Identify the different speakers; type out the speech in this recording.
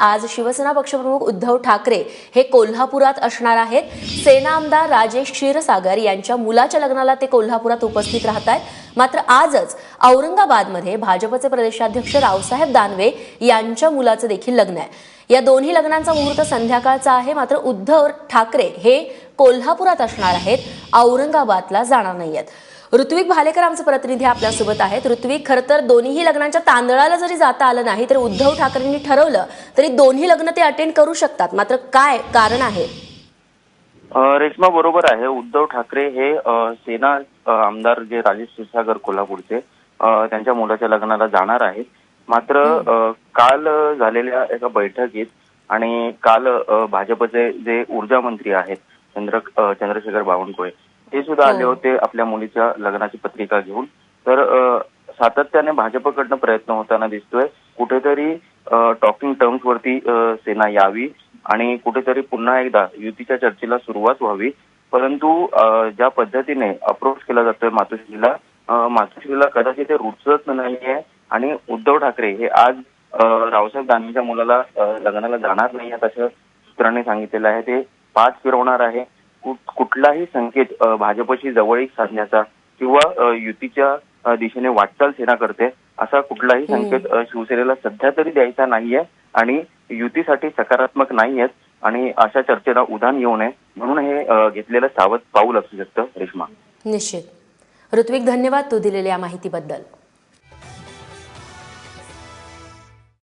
Speaker 1: आज शिवसेना पक्षप्रमुख उद्धव ठाकरे हे कोल्हापुरात असणार आहेत. सेना आमदार राजेश क्षीरसागर यांच्या मुलाच्या लग्नाला ते कोल्हापुरात उपस्थित राहत आहेत मात्र आजच औरंगाबादमध्ये भाजपचे प्रदेशाध्यक्ष रावसाहेब दानवे यांच्या मुलाचं देखील लग्न आहे. या दोन्ही लग्नांचा मुहूर्त संध्याकाळचा आहे. मात्र उद्धव ठाकरे हे कोल्हापुरात असणार आहेत. औरंगाबादला जाणार नाही आहेत ऋत्विक भालेकर आमचे प्रतिनिधी आपल्यासोबत आहेत. ऋत्विक खरं तर दोन्हीही लग्नांच्या तांदळाला जरी जाता आलं नाही तर उद्धव ठाकरेंनी ठरवलं तरी दोन्ही लग्न ते अटेंड करू शकतात. मात्र काय कारण आहे?
Speaker 2: रेश्मा बरोबर आहे. उद्धव ठाकरे हे सेना आमदार जे राजेश क्षीरसागर कोल्हापूरचे त्यांच्या मुलाच्या लग्नाला जाणार आहेत. मात्र काल झालेल्या एका बैठकीत आणि काल भाजपचे जे ऊर्जा मंत्री आहेत चंद्र चंद्रशेखर बावनकुळे ते सुद्धा आले
Speaker 1: हो.
Speaker 2: होते आपल्या मुलीच्या लग्नाची पत्रिका घेऊन. तर सातत्याने भाजपकडनं प्रयत्न होताना दिसतोय. कुठेतरी टॉकिंग टर्म्स वरती सेना यावी आणि कुठेतरी पुन्हा एकदा युतीच्या चर्चेला सुरुवात व्हावी. परंतु ज्या पद्धतीने अप्रोच केला जातोय मातोश्रीला मातोश्रीला कदाचित ते रुचत नाहीये आणि उद्धव ठाकरे हे आज रावसाहेब दानवेच्या मुलाला लग्नाला जाणार नाही आहेत असं सूत्रांनी सांगितलेलं आहे. ते पाठ फिरवणार आहे. कुठलाही संकेत भाजपशी जवळीक साधण्याचा किंवा युतीच्या दिशेने वाटचाल सेना करते असा कुठलाही संकेत शिवसेनेला सध्या तरी द्यायचा नाहीये आणि युतीसाठी सकारात्मक नाहीयेत आणि अशा चर्चेला उधाण येऊ नये म्हणून हे घेतलेलं सावध पाऊल असू शकतं रेश्मा.
Speaker 1: निश्चित. ऋत्विक धन्यवाद तू दिलेल्या माहितीबद्दल.